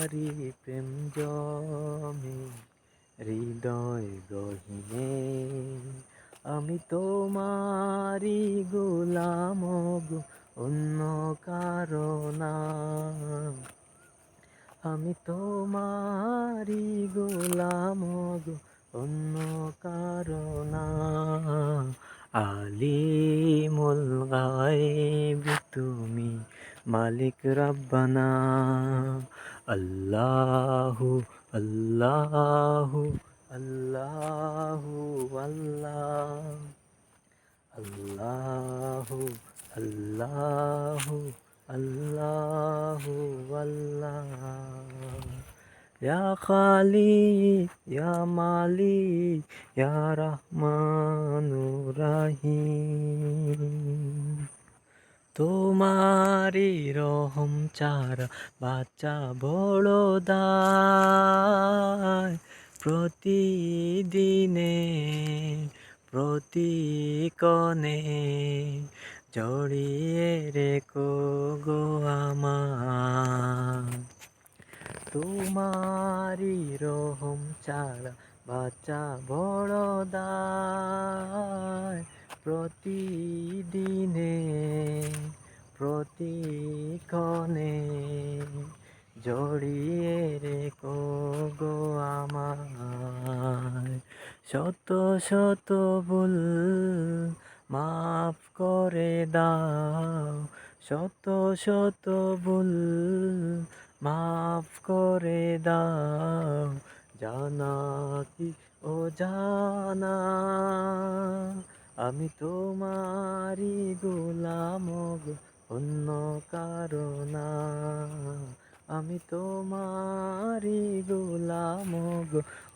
প্রেম জমে হৃদয় গহিনে। আমি তোমারি গোলাম গো, অন্য কারণা আমি তোমারি গোলাম গো, অন্য কারণা আলিমুল গায়েব তুমি মালিক রব্বানা। আল্লাহু আল্লাহু আল্লাহু, আল্লাহ। আল্লাহু আল্লাহু আল্লাহু, আল্লাহ। ইয়া খালিক ইয়া মালিক ইয়া রহমানুর রহিম। তোমারি রহম চারা বাচ্চা বড় দায়। প্রতিদিনে, প্রতিকণে জড়িয়ে রেখো গো আমার। তোমারি রহম চারা বাচ্চা বড় প্রতিদিনে, প্রতিক্ষণে জড়িয়ে রেখো গো আমার শত শত ভুল মাফ করে দাও, শত শত ভুল মাফ করে দাও জানা কি ও জানা। আমি তোমারি গোলাম অন্য কারণা আমি তোমারি গোলাম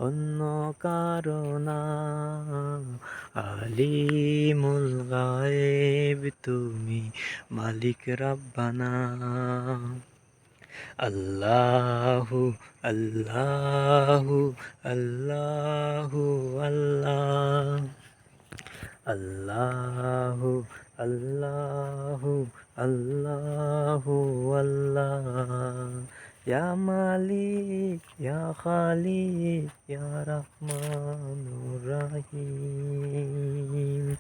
অন্য কারণা আলিমুল গায়েব তুমি মালিক রব্বানা। আল্লাহু আল্লাহু আল্লাহু, আল্লাহ। আল্লাহু আল্লাহু আল্লাহু আল্লাহ। ইয়া মালিক, ইয়া খালিক, ইয়া রহমানুর রহিম।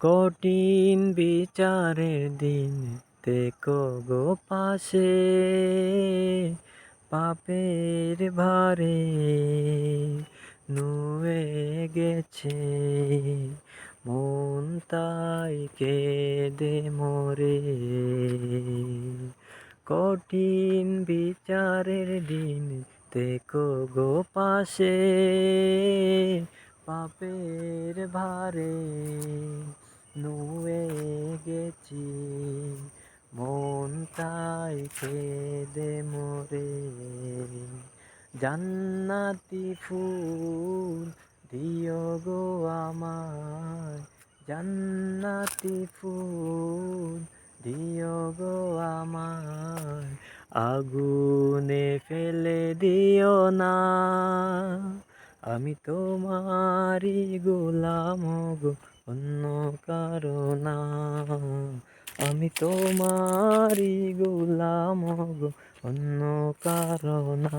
কঠিন বিচারের দিন দেখো গো পাশে, পাপের ভারে নুয়ে গেছে। মন তাই কেঁদে মরে। কঠিন বিচারের দিন দেখো গো পাশে, পাপের ভারে নুয়ে গেছি। মন তাই কেঁদে মরে। জান্নাতি ফুল দিও গো আমায়। জান্নাতি ফুল দিও গো আমায়। আগুনে ফেলে দিও না। আমি তোমারি গোলাম গো, অন্য কারণা আমি তোমারি গোলাম গো, অন্য কারণা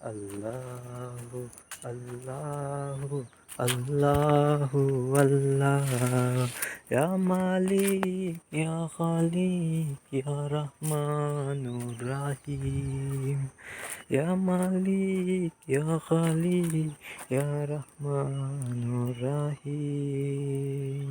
আল্লাহু আল্লাহু আল্লাহু আল্লাহ ইয়া মালিক ইয়া খালিক ইয়া রহমানুর রাহিম ইয়া মালিক ইয়া খালিক ইয়া রহমানুর রাহিম